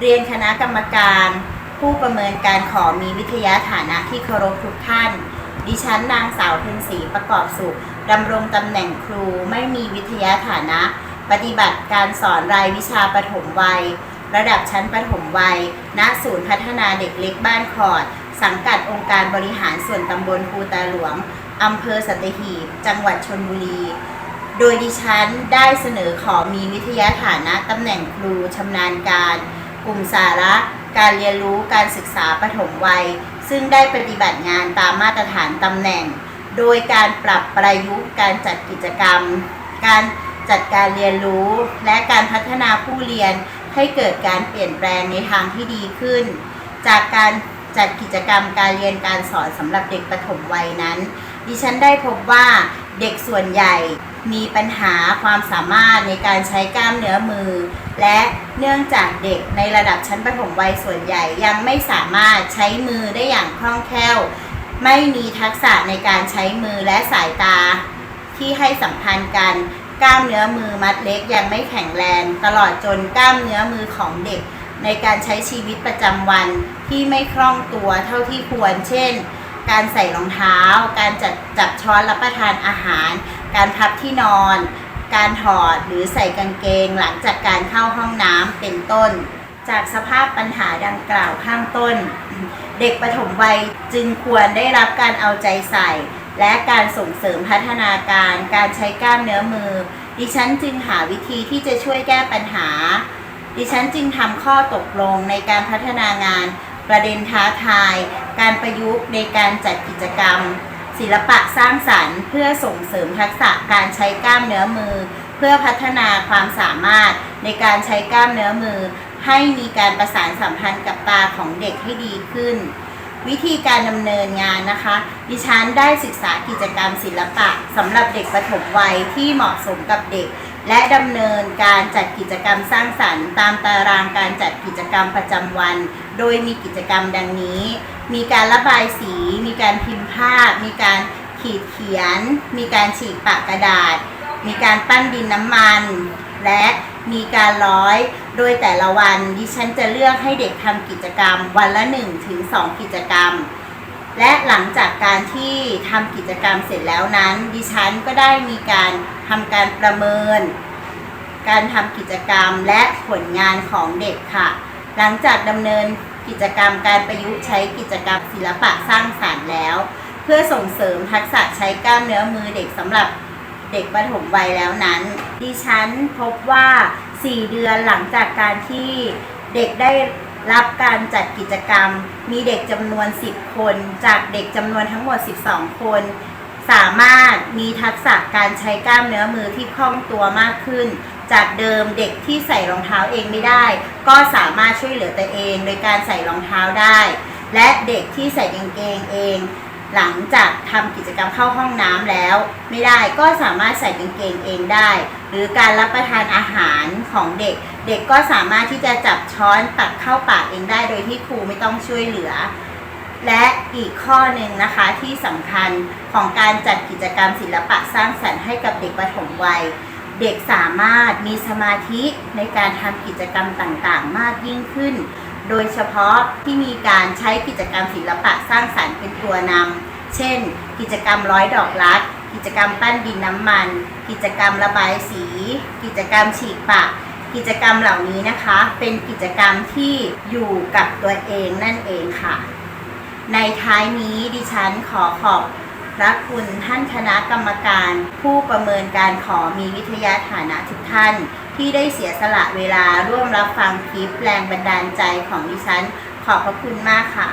เรียนคณะกรรมการ ผู้ประเมินการขอมีวิทยาฐานะที่เคารพทุกท่าน ดิฉันนางสาวเพ็ญศรีประกอบสุขดำรงตำแหน่งครูไม่มีวิทยาฐานะ ปฏิบัติการสอนรายวิชาปฐมวัย ระดับชั้นประถมวัย ณ ศูนย์พัฒนาเด็กเล็กบ้านขอด สังกัดองค์การบริหารส่วนตำบลภูตาหลวงอำเภอสัตหีบ จังหวัดชนบุรี โดยดิฉันได้เสนอขอมีวิทยาฐานะตำแหน่งครูชำนาญการ กลุ่มสาระ การเรียนรู้การศึกษาปฐมวัย ซึ่งได้ปฏิบัติงานตามมาตรฐานตำแหน่ง โดยการปรับประยุกต์การจัดกิจกรรม การจัดการเรียนรู้ และการพัฒนาผู้เรียนให้เกิดการเปลี่ยนแปลงในทางที่ดีขึ้น จากการจัดกิจกรรมการเรียนการสอนสำหรับเด็กปฐมวัยนั้น ดิฉันได้พบว่าเด็กส่วนใหญ่ มีปัญหาความสามารถในการใช้กล้ามเนื้อมือ และเนื่องจากเด็กในระดับชั้นประถมวัยส่วนใหญ่ยังไม่สามารถใช้มือได้อย่างคล่องแคล่ว ไม่มีทักษะในการใช้มือและสายตา ที่ให้สัมพันธ์กันกล้ามเนื้อมือมัดเล็กยังไม่แข็งแรง ตลอดจนกล้ามเนื้อมือของเด็ก ในการใช้ชีวิตประจำวันที่ไม่คล่องตัวเท่าที่ควร เช่น การใส่รองเท้า การจัดจับช้อนรับประทานอาหาร การพับที่นอน การถอดหรือใส่กางเกงหลังจากการเข้าห้องน้ำเป็นต้น จากสภาพปัญหาดังกล่าวข้างต้น เด็กปฐมวัยจึงควรได้รับการเอาใจใส่ และการส่งเสริมพัฒนาการการใช้กล้ามเนื้อมือ ดิฉันจึงหาวิธีที่จะช่วยแก้ปัญหา ดิฉันจึงทำข้อตกลงในการพัฒนางานประเด็นท้าทาย การประยุกต์ในการจัดกิจกรรม ศิลปะสร้างสรรค์ เพื่อส่งเสริมทักษะการใช้กล้ามเนื้อมือ เพื่อพัฒนาความสามารถในการใช้กล้ามเนื้อมือ ให้มีการประสานสัมพันธ์กับตาของเด็กให้ดีขึ้น วิธีการดำเนินงานนะคะ ดิฉันได้ศึกษากิจกรรมศิลปะสำหรับเด็กประถมวัยที่เหมาะสมกับเด็ก และดำเนินการจัดกิจกรรมสร้างสรรค์ ตามตารางการจัดกิจกรรมประจำวัน โดยมีกิจกรรมดังนี้ มีการระบายสี มีการพิมพ์ภาพ มีการขีดเขียน มีการฉีกปากกระดาษ มีการปั้นดินน้ำมัน และมีการร้อย โดยแต่ละวันดิฉันจะเลือกให้เด็กทำกิจกรรมวันละ1ถึง2กิจกรรม และหลังจากการที่ทำกิจกรรมเสร็จแล้วนั้น ดิฉันก็ได้มีการทำการประเมิน การทำกิจกรรมและผลงานของเด็กค่ะ หลังจากดำเนินกิจกรรมการประยุกต์ใช้กิจกรรมศิลปะสร้างสรรค์แล้ว เพื่อส่งเสริมทักษะใช้กล้ามเนื้อมือเด็กสำหรับเด็กประถมวัยแล้วนั้น ดิฉันพบว่า 4 เดือนหลังจากการที่เด็กได้ รับการจัดกิจกรรม มีเด็กจำนวน 10 คน จากเด็กจำนวนทั้งหมด 12 คน สามารถมีทักษะการใช้กล้ามเนื้อมือที่คล่องตัวมากขึ้น จากเดิมเด็กที่ใส่รองเท้าเองไม่ได้ ก็สามารถช่วยเหลือตัวเอง โดยการใส่รองเท้าได้ และเด็กที่ใส่กางเกงเอง หลังจากทำกิจกรรมเข้าห้องน้ำแล้ว ไม่ได้ก็สามารถใส่กางเกงเองได้ หรือการรับประทานอาหารของเด็ก เด็กก็สามารถที่จะจับช้อนตักเข้าปากเองได้ โดยที่ครูไม่ต้องช่วยเหลือ และอีกข้อหนึ่งนะคะที่สำคัญของการจัดกิจกรรมศิลปะสร้างสรรค์ให้กับเด็กประถมวัยเด็กสามารถมีสมาธิในการทำกิจกรรมต่างๆ มากยิ่งขึ้น โดยเฉพาะที่มีการใช้กิจกรรมศิลปะสร้างสรรค์เป็นตัวนำ เช่น กิจกรรมร้อยดอกรัก กิจกรรมปั้นดินน้ำมัน กิจกรรมระบายสี กิจกรรมฉีกปากกิจกรรมเหล่านี้นะคะ เป็นกิจกรรมที่อยู่กับตัวเองนั่นเองค่ะ ในท้ายนี้ดิฉันขอขอบพระคุณท่านคณะกรรมการ ผู้ประเมินการขอมีวิทยาฐานะทุกท่าน ที่ได้เสียสละเวลาร่วมรับฟังคลิปแรงบันดาลใจของดิฉัน ขอบพระคุณมากค่ะ